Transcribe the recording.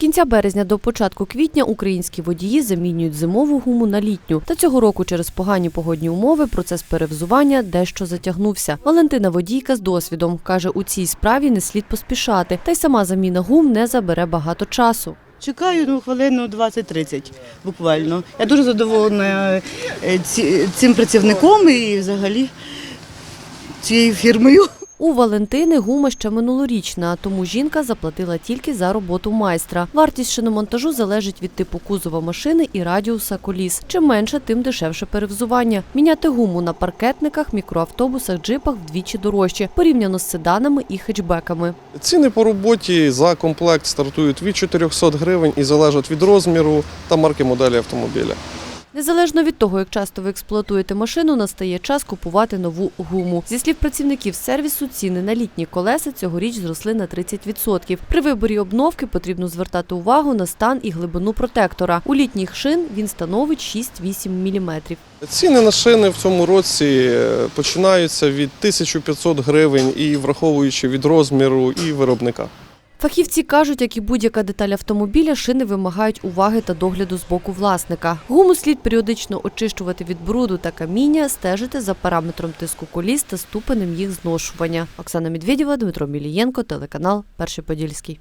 кінця березня до початку квітня українські водії замінюють зимову гуму на літню. Та цього року через погані погодні умови процес перевзування дещо затягнувся. Валентина водійка з досвідом каже, у цій справі не слід поспішати, та й сама заміна гум не забере багато часу. Чекаю ну, хвилину 20-30 буквально. Я дуже задоволена е, цим працівником і взагалі цією фірмою. У Валентини гума ще минулорічна, тому жінка заплатила тільки за роботу майстра. Вартість шиномонтажу залежить від типу кузова машини і радіуса коліс. Чим менше, тим дешевше перевзування. Міняти гуму на паркетниках, мікроавтобусах, джипах вдвічі дорожче, порівняно з седанами і хетчбеками. Ціни по роботі за комплект стартують від 400 гривень і залежать від розміру та марки моделі автомобіля. Незалежно від того, як часто ви експлуатуєте машину, настає час купувати нову гуму. Зі слів працівників сервісу, ціни на літні колеса цьогоріч зросли на 30%. При виборі обновки потрібно звертати увагу на стан і глибину протектора. У літніх шин він становить 6-8 мм. Ціни на шини в цьому році е, починаються від 1500 гривень і враховуючи від розміру і виробника. Фахівці кажуть, як і будь-яка деталь автомобіля, шини вимагають уваги та догляду з боку власника. Гуму слід періодично очищувати від бруду та каміння, стежити за параметром тиску коліс та ступенем їх зношування. Оксана Медведєва, Дмитро Мілієнко, телеканал Перший Подільський.